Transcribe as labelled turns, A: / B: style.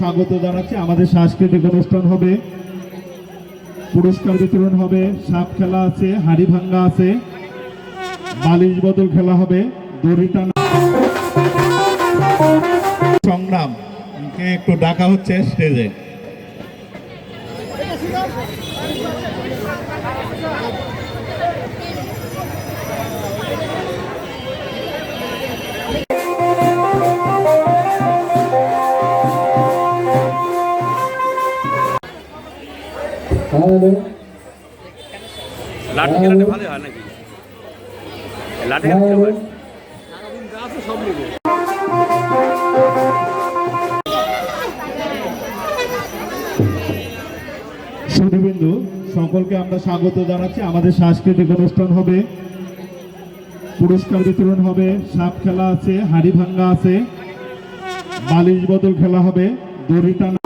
A: স্বাগত জানাচ্ছি। আমাদের সাংস্কৃতিক অনুষ্ঠান হবে, পুরস্কার বিতরণ হবে, সাপ খেলা আছে, হাড়ি ভাঙ্গা আছে, বালিশ বদল খেলা হবে, দড়ি টানা। সংগ্রাম একটু ডাকা হচ্ছে স্টেজে
B: তাহলে
C: লাঠি খেলাটা ভালো হয় নাকি? লাঠি খেলা
B: তাহলে
C: সব নেব
A: সুধীবিন্দু সকলকে আমরা স্বাগত জানাচ্ছি। আমাদের সাংস্কৃতিক অনুষ্ঠান হবে পুরস্কার বিতরণ হবে সাপ খেলা আছে হাড়ি ভাঙ্গা আছে বালিশ বদল খেলা হবে দড়ি টানা